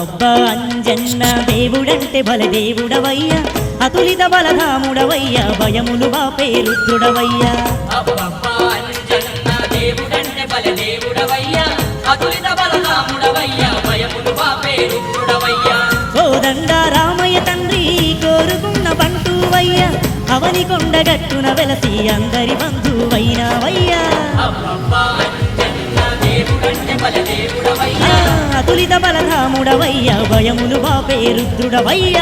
గొప్ప అంజన్న దేవుడంటే బల దేవుడవయ్య. అతులిత బలధాముడవయ్య. భయములు బాపే రుద్రుడవయ్య దేవుడంటే బల దేవుడవయ్యా అతులిత బలరాముడవయ్యా భయములు బాపే కోదండ రామయ్య తండ్రి కోరుకున్న అవని కొండగట్టున వెలసి అందరి బంధువైనవయ్యా. పూరిత అతులిత భయములు బాపే రుద్రుడవయ్య.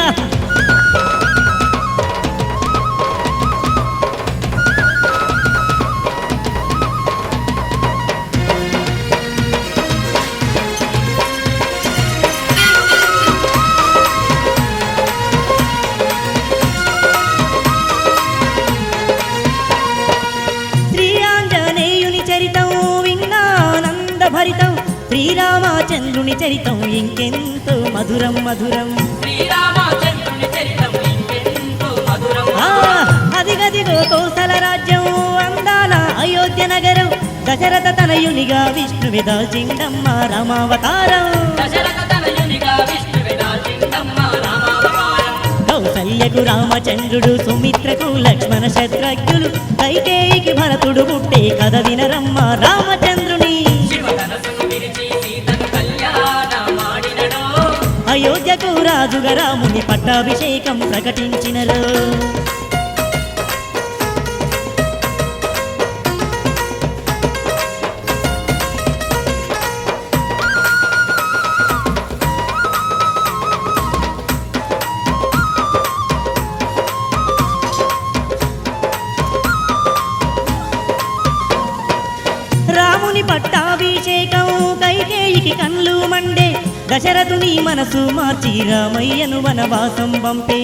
చరితం భరితం. శ్రీరామచంద్రుని చరితం ఇంకెంతో మధురం మధురం. అదిగదిగో కోసల రాజ్యం అందాల అయోధ్య నగరం దశరథ తనయునిగా విష్ణువి దాచిండమ్మ రామావతారం. దశరథ తనయునిగా విష్ణువే దాచిందమ్మ రామావతారం. కౌసల్యకు రామచంద్రుడు సుమిత్రకు లక్ష్మణ శత్రుఘ్నులు కైకేయికి భరతుడు పుట్టే కథ వినరమ్మ రామచంద్రుని రాజుగా రాముని పట్టాభిషేకం ప్రకటించినరు దశరథుని మనసు మార్చి రామయ్యను వనవాసం పంపే.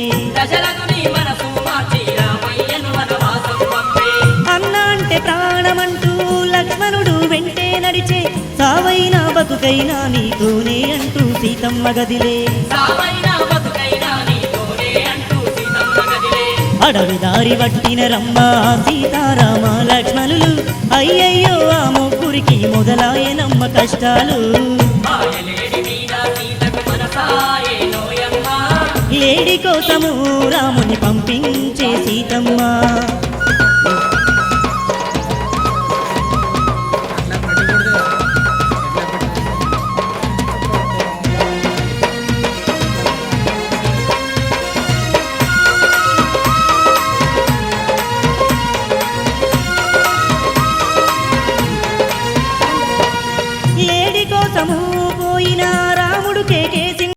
అన్న అంటే ప్రాణమంటూ లక్ష్మణుడు వెంటే నడిచే. సావైనా బతుకైనా నీతోనే అంటూ సీతమ్మ గదిలే. సావైన బతుకైనా నీతోనే అంటూ సీతమ్మ గదిలే. అడవి దారి పట్టిన రమ్మ సీతారామ లక్ష్మణులు. అయ్యయ్యో ఆ ముగ్గురికి మొదలాయనమ్మ కష్టాలు. లేడి కోసము రాముని పంపించే సీతమ్మ.